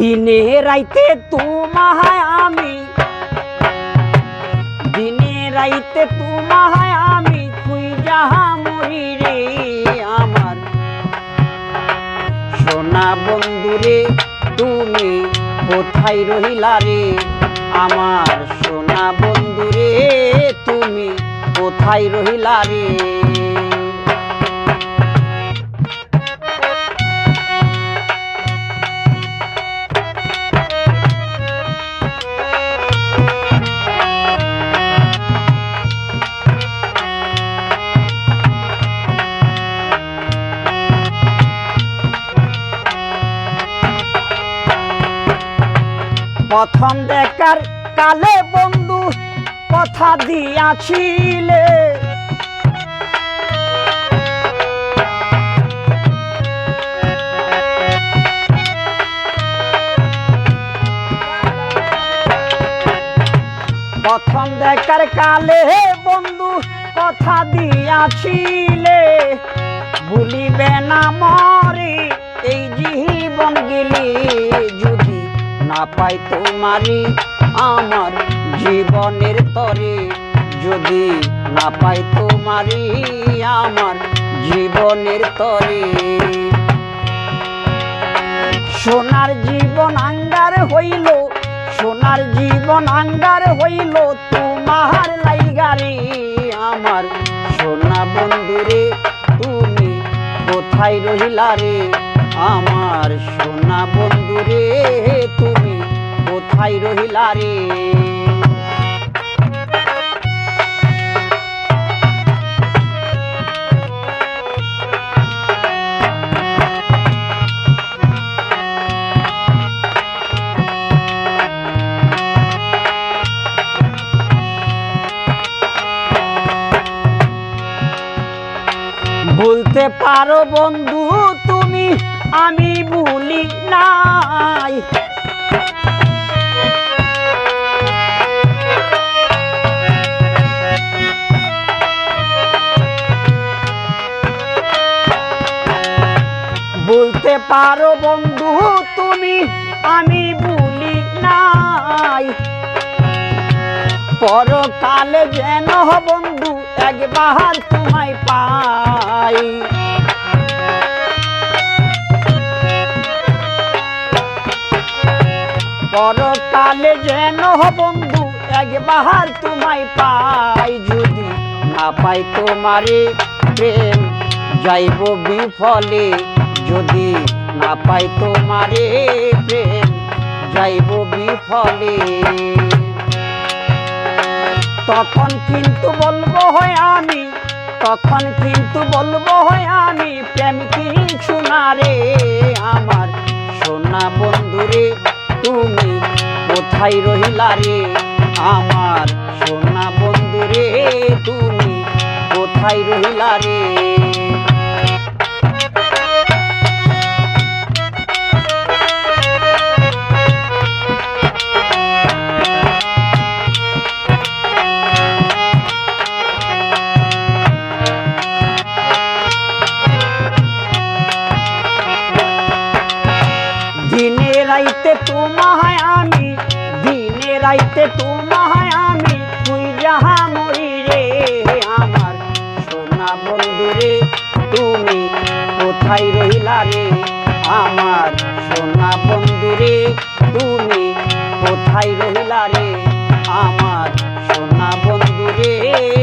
দিনে রাইতে তোমায় আমি। দিনে রাইতে তোমায় আমি তুই যাহা মরি রে আমার। সোনা বন্ধুরে, তুমি কোথায় রহিলা রে? আমার সোনা বন্ধুরে, তুমি কোথায় রহিলা রে? প্রথম দেখার কালে বন্ধু কথা দিয়াছিলে। প্রথম দেখার কালে বন্ধু কথা দিয়াছিলে। ভুলিবে না মরে এই জীবন গেলে যদি না পাই তোমারি আমার জীবনের তরে। যদি না পাই তোমারি আমার জীবনের তরে। সোনার জীবন আঙ্গার হইল, সোনার জীবন আঙ্গার হইল, তোমার লাইগারে আমার। সোনা বন্ধুরে, তুমি কোথায় রহিলা রে? আমার সোনা বন্ধু রে তুমি কোথায় রহিলা রে? বলতে পারো বন্ধু তুমি আমি ভুলি নাই। বলতে পারো বন্ধু, তুমি আমি ভুলি নাই। পরকালে যেন বন্ধু একবার তোমায় পাই। পরকালে যেন বন্ধু একবার তোমায় পাই, যদি না পাই তোমারে প্রেম, যাইব বিফলে। যদি না পাই তোমারে প্রেম, যাইব বিফলে। তখন কিন্তু বলব হয় আমি, তখন কিন্তু বলব হয় আমি, প্রেম কিছু না রে আমার, সোনা বন্ধুরে তুমি কোথায় রহিলা রে? আমার সোনা বন্ধু রে তুমি কোথায় রহিলা রে? রাইতে তোমায় আমি, দিনে রাইতে তোমায় আমি, তুই যাহা মরি রে আমার সোনা বন্ধু রে, তুমি কোথায় রহিলা রে? আমার সোনা বন্ধু রে, তুমি কোথায় রহিলা রে? আমার সোনা বন্ধু রে।